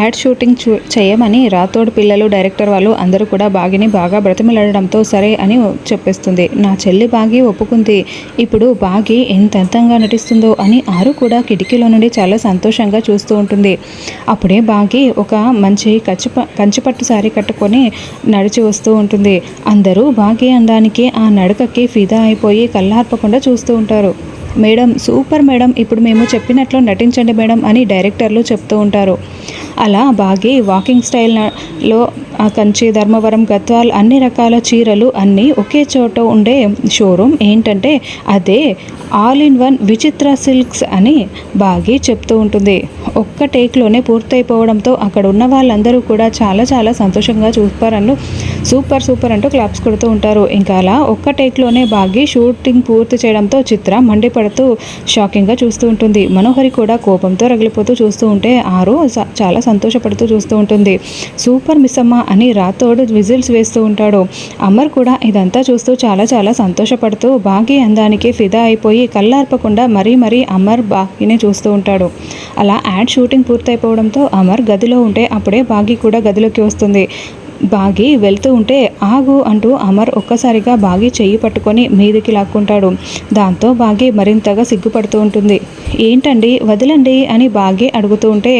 Ad shooting చూ చేయమని రాథోడ్ పిల్లలు director వాళ్ళు అందరూ కూడా బాగిని బాగా బ్రతిమలాడడంతో సరే అని చెప్పేస్తుంది. నా చెల్లి బాగి ఒప్పుకుంది. ఇప్పుడు బాగి ఎంత అంతంగా నటిస్తుందో అని ఆరు కూడా కిటికీలో నుండి చాలా సంతోషంగా చూస్తూ ఉంటుంది. అప్పుడే బాగి ఒక మంచి కచ్చిప కంచిపట్టు శారీ కట్టుకొని నడిచి వస్తూ ఉంటుంది. అందరూ బాగి అందానికి ఆ నడకకి ఫిదా అయిపోయి కళ్ళార్పకుండా చూస్తూ ఉంటారు. మేడం సూపర్ మేడం ఇప్పుడు మేము చెప్పినట్లు నటించండి మేడం అని డైరెక్టర్లు చెప్తూ ఉంటారు. అలా బాగి వాకింగ్ స్టైల్లో కంచి ధర్మవరం గద్వాల్ అన్ని రకాల చీరలు అన్నీ ఒకే చోట ఉండే షోరూమ్. ఏంటంటే అదే all in one Vichitra silks అని బాగి చెప్తూ ఉంటుంది. ఒక్క టేక్లోనే పూర్తయిపోవడంతో అక్కడ ఉన్న వాళ్ళందరూ కూడా చాలా చాలా సంతోషంగా చూపారన్ను సూపర్ సూపర్ అంటూ క్లాప్స్ కొడుతూ ఉంటారు. ఇంకా అలా ఒక్క టేక్లోనే బాగి షూటింగ్ పూర్తి చేయడంతో చిత్ర మండిపడుతూ షాకింగ్గా చూస్తూ ఉంటుంది. మనోహరి కూడా కోపంతో రగిలిపోతూ చూస్తూ ఉంటే ఆరు స- చాలా సంతోషపడుతూ చూస్తూ ఉంటుంది. సూపర్ మిస్ అమ్మ అని రాతోడు విజిల్స్ వేస్తూ ఉంటాడు. అమర్ కూడా ఇదంతా చూస్తూ చాలా చాలా సంతోషపడుతూ బాగి అందానికి ఫిదా అయిపోయి కళ్ళార్పకుండా మరీ మరీ అమర్ బాగిని చూస్తూ ఉంటాడు. అలా యాడ్ షూటింగ్ పూర్తయిపోవడంతో అమర్ గదిలో ఉంటే అప్పుడే బాగి కూడా గదిలోకి వస్తుంది. బాగి వెళ్తూ ఉంటే ఆగు అంటూ అమర్ ఒక్కసారిగా బాగి చెయ్యి పట్టుకొని మీదికి లాక్కుంటాడు. దాంతో బాగి మరింతగా సిగ్గుపడుతూ ఉంటుంది. ఏంటండి? వదిలండి అని బాగి అడుగుతూ ఉంటే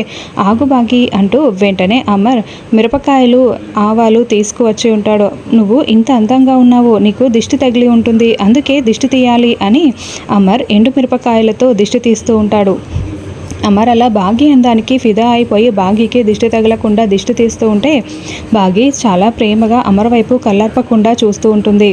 ఆగు బాగి అంటూ వెంటనే అమర్ మిరపకాయలు ఆవాలు తీసుకువచ్చి ఉంటాడు. నువ్వు ఇంత అందంగా ఉన్నావు నీకు దిష్టి తగిలి ఉంటుంది అందుకే దిష్టి తీయాలి అని అమర్ ఎండు మిరపకాయలతో దిష్టి తీస్తూ ఉంటాడు. అమర్ అలా బాగి అందానికి ఫిదా అయిపోయి బాగీకి దిష్టి తగలకుండా దిష్టి తీస్తూ ఉంటే బాగి చాలా ప్రేమగా అమర్ వైపు కళ్ళర్పకుండా చూస్తూ ఉంటుంది.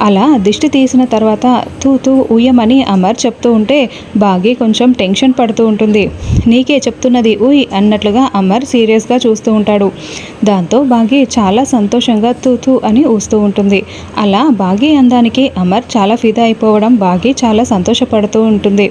అలా దిష్టి తీసిన తర్వాత తూ తూ ఉయ్యమని అమర్ చెప్తూ ఉంటే బాగి కొంచెం టెన్షన్ పడుతూ ఉంటుంది. నీకే చెప్తున్నది ఉయ్ అన్నట్లుగా అమర్ సీరియస్గా చూస్తూ ఉంటాడు. దాంతో బాగి చాలా సంతోషంగా తూ తూ అని ఊస్తూ ఉంటుంది. అలా బాగి అందానికి అమర్ చాలా ఫిదా అయిపోవడం బాగి చాలా సంతోషపడుతూ ఉంటుంది.